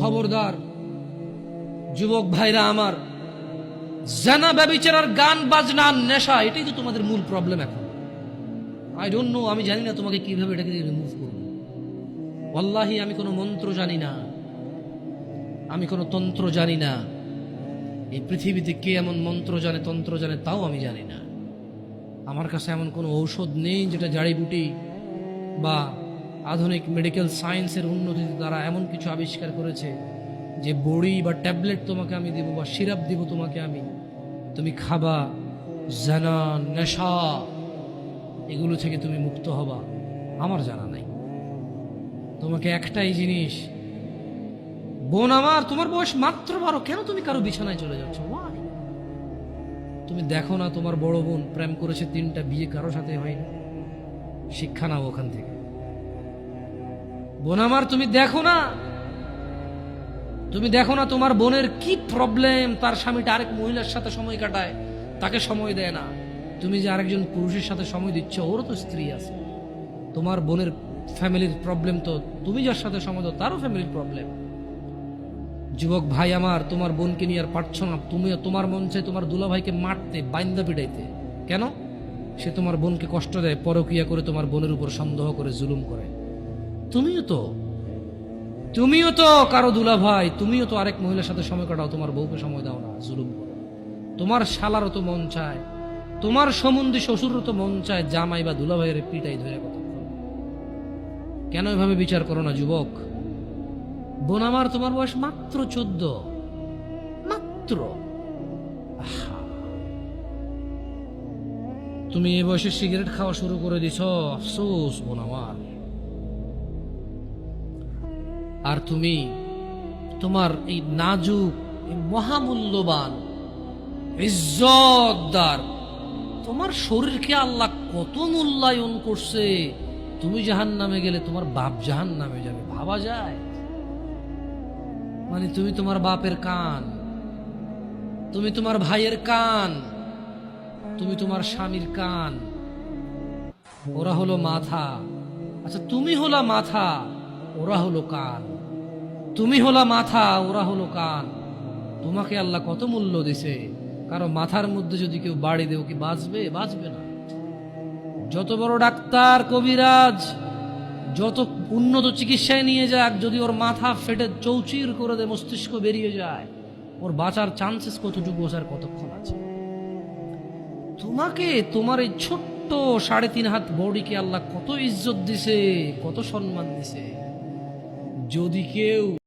খবরদার, যুবক ভাইরা আমার, জানা ব্যবিচারার গান, বাজনা, নেশা, এটাই তো তোমাদের মূল প্রবলেম এখন। আই ডোন্ট নো আমি জানি না তোমাকে কীভাবে এটাকে রিমুভ করব। ওয়াল্লাহি, আমি কোনো মন্ত্র জানি না। আমি কোনো তন্ত্র জানি না। এই পৃথিবীতে কে এমন মন্ত্র জানে, তন্ত্র জানে, তাও আমি জানি না। আমার কাছে এমন কোনো ঔষধ নেই যেটা জাড়িবুটি বা আধুনিক মেডিকেল সায়েন্সের উন্নতিতে তারা এমন কিছু আবিষ্কার করেছে যে বড়ি বা ট্যাবলেট তোমাকে আমি দেবো বা সিরাপ দিব তোমাকে আমি। তুমি খাবা, জানা, নেশা, এগুলো থেকে তুমি মুক্ত হবা। আমার জানা নাই। তোমাকে একটাই জিনিস, বোন আমার, তোমার বয়স মাত্র বারো, কেন তুমি কারও বিছানায় চলে যাচ্ছ? তুমি দেখো না তোমার বড় বোন প্রেম করেছে তিনটা, বিয়ে কারও সাথে হয়নি। শিক্ষা নাও ওখান থেকে। বোন আমার তুমি দেখো না? তুমি দেখো না তোমার বোনের কি প্রবলেম তার স্বামীটা আরেক মহিলার সাথে সময় কাটায়, তাকে সময় দেয় না। তুমি যে আরেকজন পুরুষের সাথে সময় দিচ্ছ, ওরও তো স্ত্রী আছে। তোমার বোনের ফ্যামিলির প্রবলেম তো তুমি যার সাথে সময় দাও, তারও ফ্যামিলির প্রবলেম যুবক ভাই আমার, তোমার বোনকে নিয়ে আর পারছ না। তুমি তোমার মন চাই তোমার দুলাভাইকে মারতে, বাইন্দা পিটাইতে। কেন? সে তোমার বোনকে কষ্ট দেয়, পরকিয়া করে তোমার বোনের উপর সন্দেহ করে, জুলুম করে। তুমিও তো। তুমিও তো কারও দুলা ভাই তুমিও তো আরেক মহিলার সাথে সময় কাটাও, তোমার বউকে সময় দাও না, জুলুম করো। তোমার শালারও তো মন চায়, তোমার সম্বন্ধে শ্বশুরও তো মন চায়, জামাই বা দুলা ভাইয়ের পিটাই ধরে কেন এভাবে বিচার করো না, যুবক? বোন আমার তোমার বয়স মাত্র চোদ্দ। মাত্র? তুমি এ বয়সে সিগারেট খাওয়া শুরু করে দিছ, আফসোস বোন আমার আর তুমি তোমার এই নাজুক মহামূল্যবান, ইজ্জতদার, তোমার শরীরকে আল্লাহ কত মূল্যায়ন করছে, তুমি জাহান নামে গেলে তোমার বাপ জাহান নামে যাবে, ভাবা যায়? মানে তুমি তোমার বাপের কান, তুমি তোমার ভাইয়ের কান, তুমি তোমার স্বামীর কান, ওরা হলো মাথা। আচ্ছা তুমি হলা মাথা, ওরা হলো কান। তুমি হলা মাথা, ওরা হলো কান। তোমাকে আল্লাহ কত মূল্য দিছে? কারও মাথার মধ্যে যদি কেউ বাড়ি দেও কি বাঁচবে? বাঁচবে না। যত বড় ডাক্তার, কবিরাজ, যত উন্নত চিকিৎসায় নিয়ে যাক, যদি ওর মাথা ফেটে চৌচির করে দেয়, মস্তিষ্ক বেরিয়ে যায়, ওর বাঁচার চান্সেস কতটুকু আর কতক্ষণ আছে? তোমাকে, তোমার এই ছোট্ট সাড়ে তিন হাত বডিকে আল্লাহ কত ইজ্জত দিছে, কত সম্মান দিছে। যদি কেউ